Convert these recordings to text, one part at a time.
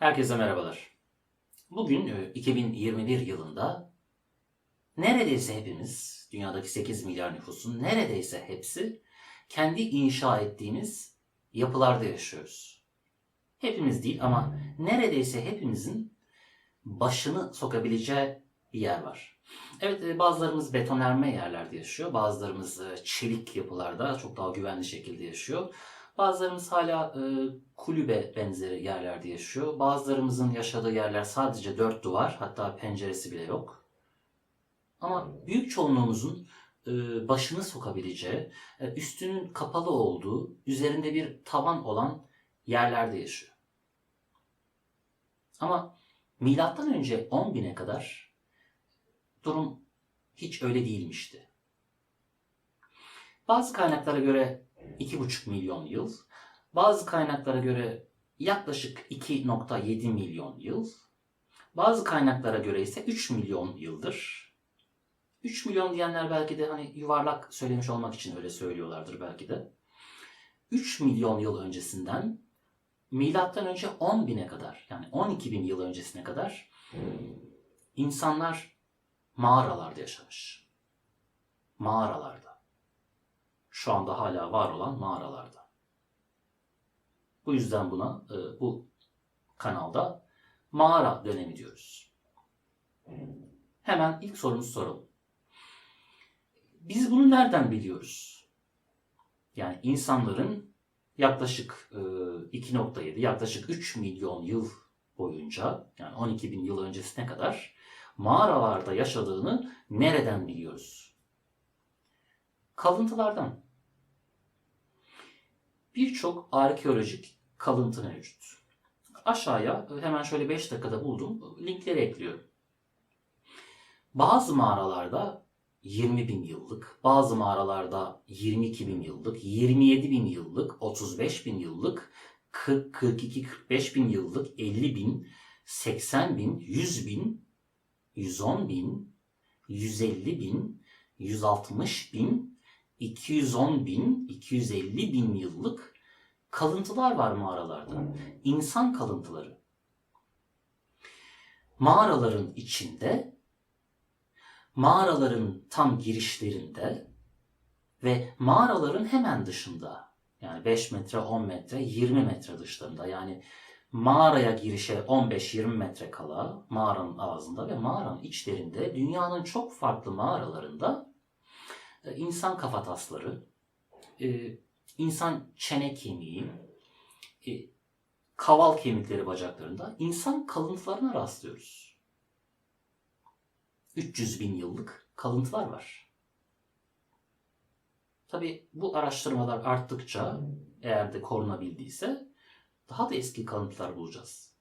Herkese merhabalar. Bugün e, 2021 yılında neredeyse hepimiz, dünyadaki 8 milyar nüfusun neredeyse hepsi kendi inşa ettiğimiz yapılarda yaşıyoruz. Hepimiz değil ama neredeyse hepimizin başını sokabileceği bir yer var. Evet e, bazılarımız betonarme yerlerde yaşıyor, bazılarımız e, çelik yapılarda çok daha güvenli şekilde yaşıyor. Bazılarımız hala e, kulübe benzeri yerlerde yaşıyor. Bazılarımızın yaşadığı yerler sadece dört duvar, hatta penceresi bile yok. Ama büyük çoğunluğumuzun e, başını sokabileceği, e, üstünün kapalı olduğu, üzerinde bir tavan olan yerlerde yaşıyor. Ama milattan önce 10 bine kadar durum hiç öyle değilmişti. Bazı kaynaklara göre 2,5 milyon yıl, bazı kaynaklara göre yaklaşık 2.7 milyon yıl, bazı kaynaklara göre ise 3 milyon yıldır. 3 milyon diyenler belki de hani yuvarlak söylemiş olmak için öyle söylüyorlardır belki de. 3 milyon yıl öncesinden milattan önce 10 bine kadar yani 12 bin yıl öncesine kadar insanlar mağaralarda yaşamış. Mağaralarda şu anda hala var olan mağaralarda. Bu yüzden buna e, bu kanalda mağara dönemi diyoruz. Hemen ilk sorumuzu soralım. Biz bunu nereden biliyoruz? Yani insanların yaklaşık e, 2.7, yaklaşık 3 milyon yıl boyunca yani 12 bin yıl öncesine kadar mağaralarda yaşadığını nereden biliyoruz? Kalıntılardan. Birçok arkeolojik kalıntı mevcut. Aşağıya hemen şöyle 5 dakikada buldum. Linkleri ekliyorum. Bazı mağaralarda 20 bin yıllık, bazı mağaralarda 22 bin yıllık, 27 bin yıllık, 35 bin yıllık, 40, 42, 45 bin yıllık, 50 bin, 80 bin, 100 bin, 110 bin, 150 bin, 160 bin, 210 bin, 250 bin yıllık kalıntılar var mağaralarda. İnsan kalıntıları. Mağaraların içinde, mağaraların tam girişlerinde ve mağaraların hemen dışında yani 5 metre, 10 metre, 20 metre dışlarında yani mağaraya girişe 15-20 metre kala mağaranın ağzında ve mağaranın içlerinde dünyanın çok farklı mağaralarında insan kafatasları, e, insan çene kemiği, e, kaval kemikleri bacaklarında insan kalıntılarına rastlıyoruz. 300 bin yıllık kalıntılar var. Tabi bu araştırmalar arttıkça eğer de korunabildiyse daha da eski kalıntılar bulacağız.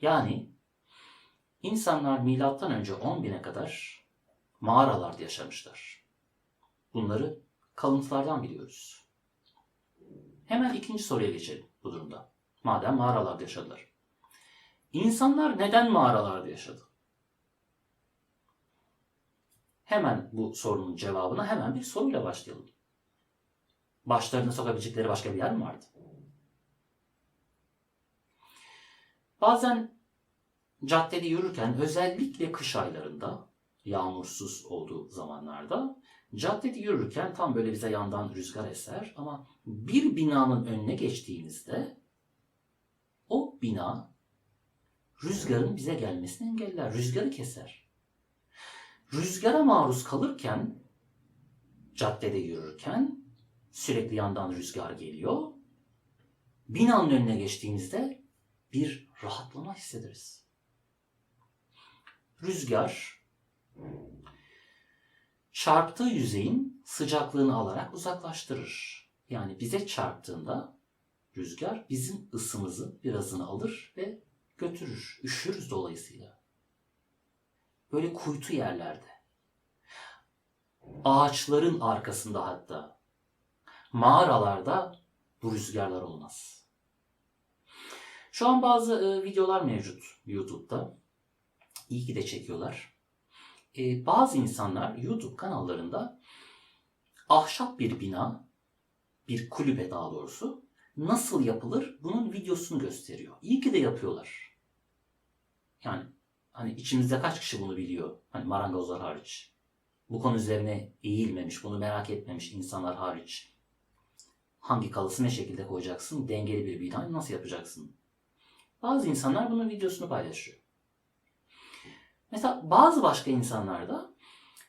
Yani insanlar milattan önce 10 bine kadar mağaralarda yaşamışlar. Bunları kalıntılardan biliyoruz. Hemen ikinci soruya geçelim bu durumda. Madem mağaralarda yaşadılar. İnsanlar neden mağaralarda yaşadı? Hemen bu sorunun cevabına hemen bir soruyla başlayalım. Başlarını sokabilecekleri başka bir yer mi vardı? Bazen caddede yürürken özellikle kış aylarında yağmursuz olduğu zamanlarda caddede yürürken tam böyle bize yandan rüzgar eser ama bir binanın önüne geçtiğimizde o bina rüzgarın bize gelmesini engeller, rüzgarı keser. Rüzgara maruz kalırken caddede yürürken sürekli yandan rüzgar geliyor. Binanın önüne geçtiğimizde bir rahatlama hissederiz. Rüzgar çarptığı yüzeyin sıcaklığını alarak uzaklaştırır. Yani bize çarptığında rüzgar bizim ısımızı birazını alır ve götürür. Üşürüz dolayısıyla. Böyle kuytu yerlerde. Ağaçların arkasında hatta. Mağaralarda bu rüzgarlar olmaz. Şu an bazı e, videolar mevcut YouTube'da. İyi ki de çekiyorlar e, bazı insanlar YouTube kanallarında ahşap bir bina, bir kulübe daha doğrusu, nasıl yapılır bunun videosunu gösteriyor. İyi ki de yapıyorlar. Yani hani içimizde kaç kişi bunu biliyor? Hani marangozlar hariç. Bu konu üzerine eğilmemiş, bunu merak etmemiş insanlar hariç. Hangi kalısı ne şekilde koyacaksın? Dengeli bir binayı nasıl yapacaksın? Bazı insanlar bunun videosunu paylaşıyor. Mesela bazı başka insanlar da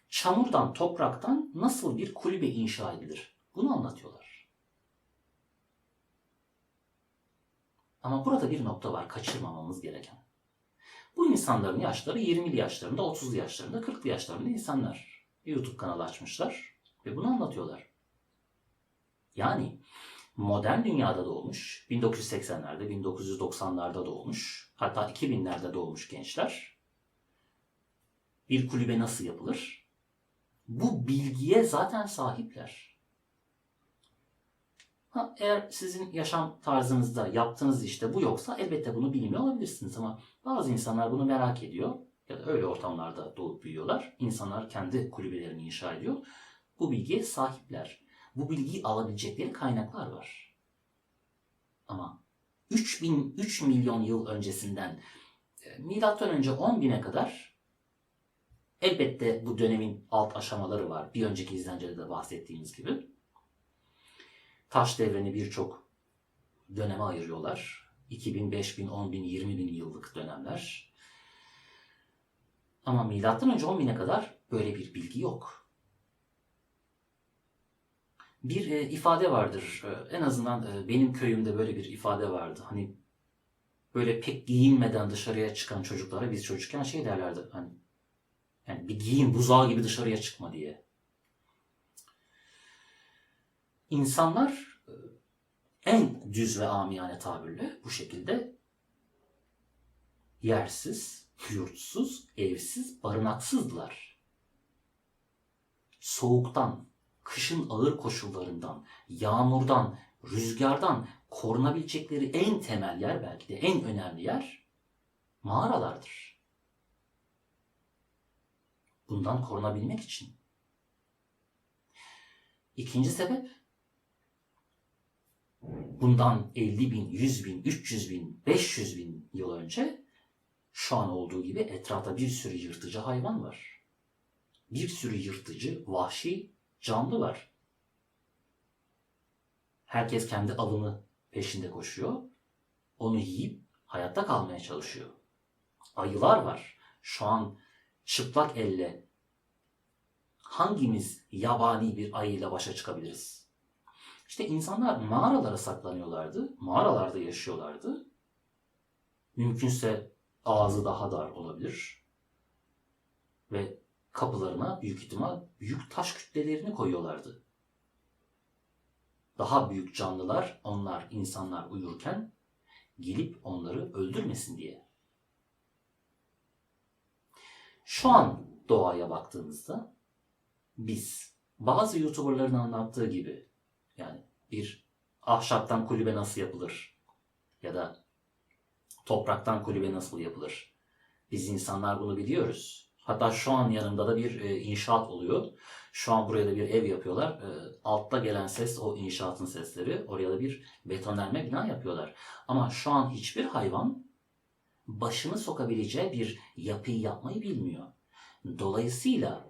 çamurdan, topraktan nasıl bir kulübe inşa edilir? Bunu anlatıyorlar. Ama burada bir nokta var kaçırmamamız gereken. Bu insanların yaşları 20'li yaşlarında, 30'lu yaşlarında, 40'lı yaşlarında insanlar. YouTube kanalı açmışlar ve bunu anlatıyorlar. Yani modern dünyada doğmuş, 1980'lerde, 1990'larda doğmuş, hatta 2000'lerde doğmuş gençler bir kulübe nasıl yapılır? Bu bilgiye zaten sahipler. Ha, eğer sizin yaşam tarzınızda yaptığınız işte bu yoksa elbette bunu bilmiyor olabilirsiniz ama bazı insanlar bunu merak ediyor ya da öyle ortamlarda doğup büyüyorlar. İnsanlar kendi kulübelerini inşa ediyor. Bu bilgiye sahipler. Bu bilgiyi alabilecekleri kaynaklar var. Ama 3000 3 milyon yıl öncesinden e, milattan önce 10 bine kadar elbette bu dönemin alt aşamaları var. Bir önceki izlencede de bahsettiğimiz gibi. Taş devrini birçok döneme ayırıyorlar. 2000, 5000, 10.000, 20.000 yıllık dönemler. Ama milattan önce 10 bine kadar böyle bir bilgi yok. Bir e, ifade vardır. E, en azından e, benim köyümde böyle bir ifade vardı. Hani böyle pek giyinmeden dışarıya çıkan çocuklara biz çocukken şey derlerdi. Hani yani bir giyin buzağı gibi dışarıya çıkma diye. İnsanlar e, en düz ve amiyane tabirle bu şekilde yersiz, yurtsuz, evsiz, barınaksızdılar. Soğuktan, kışın ağır koşullarından, yağmurdan, rüzgardan korunabilecekleri en temel yer belki de en önemli yer mağaralardır. Bundan korunabilmek için. İkinci sebep bundan 50 bin, 100 bin, 300 bin, 500 bin yıl önce şu an olduğu gibi etrafta bir sürü yırtıcı hayvan var. Bir sürü yırtıcı, vahşi canlı var. Herkes kendi avını peşinde koşuyor. Onu yiyip hayatta kalmaya çalışıyor. Ayılar var. Şu an çıplak elle hangimiz yabani bir ayıyla başa çıkabiliriz? İşte insanlar mağaralara saklanıyorlardı. Mağaralarda yaşıyorlardı. Mümkünse ağzı daha dar olabilir. Ve kapılarına büyük ihtimal büyük taş kütlelerini koyuyorlardı. Daha büyük canlılar, onlar insanlar uyurken gelip onları öldürmesin diye. Şu an doğaya baktığımızda biz bazı YouTuber'ların anlattığı gibi yani bir ahşaptan kulübe nasıl yapılır ya da topraktan kulübe nasıl yapılır? Biz insanlar bunu biliyoruz. Hatta şu an yanımda da bir e, inşaat oluyor. Şu an buraya da bir ev yapıyorlar. E, altta gelen ses o inşaatın sesleri. Oraya da bir betonarme bina yapıyorlar. Ama şu an hiçbir hayvan başını sokabileceği bir yapıyı yapmayı bilmiyor. Dolayısıyla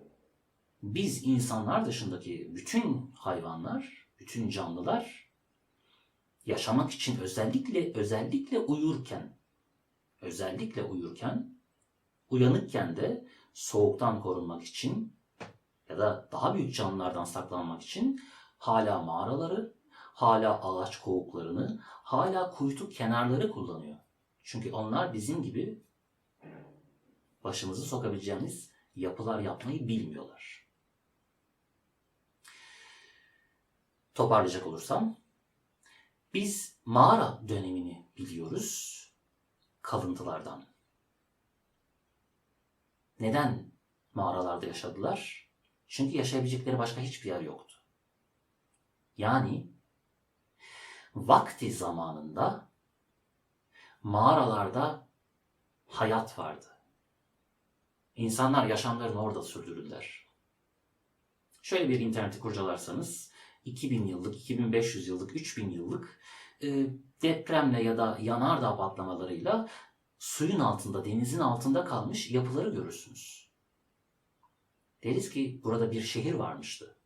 biz insanlar dışındaki bütün hayvanlar, bütün canlılar yaşamak için özellikle özellikle uyurken özellikle uyurken uyanıkken de soğuktan korunmak için ya da daha büyük canlılardan saklanmak için hala mağaraları, hala ağaç kovuklarını, hala kuytu kenarları kullanıyor. Çünkü onlar bizim gibi başımızı sokabileceğimiz yapılar yapmayı bilmiyorlar. Toparlayacak olursam, biz mağara dönemini biliyoruz kalıntılardan. Neden mağaralarda yaşadılar? Çünkü yaşayabilecekleri başka hiçbir yer yoktu. Yani vakti zamanında mağaralarda hayat vardı. İnsanlar yaşamlarını orada sürdürürler. Şöyle bir interneti kurcalarsanız 2000 yıllık, 2500 yıllık, 3000 yıllık e, depremle ya da yanardağ patlamalarıyla suyun altında, denizin altında kalmış yapıları görürsünüz. Deriz ki burada bir şehir varmıştı.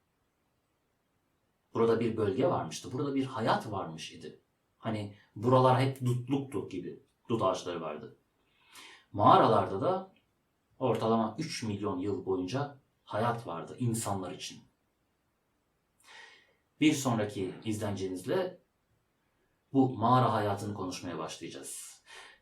Burada bir bölge varmıştı. Burada bir hayat varmış idi. Hani buralar hep dutluktu gibi. Dut ağaçları vardı. Mağaralarda da ortalama 3 milyon yıl boyunca hayat vardı insanlar için. Bir sonraki izlencemizle bu mağara hayatını konuşmaya başlayacağız.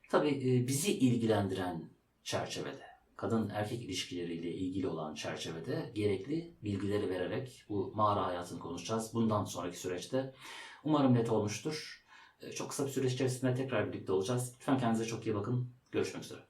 Tabii bizi ilgilendiren çerçevede, kadın erkek ilişkileriyle ilgili olan çerçevede gerekli bilgileri vererek bu mağara hayatını konuşacağız. Bundan sonraki süreçte umarım net olmuştur. Çok kısa bir süreç içerisinde tekrar birlikte olacağız. Lütfen kendinize çok iyi bakın. Görüşmek üzere.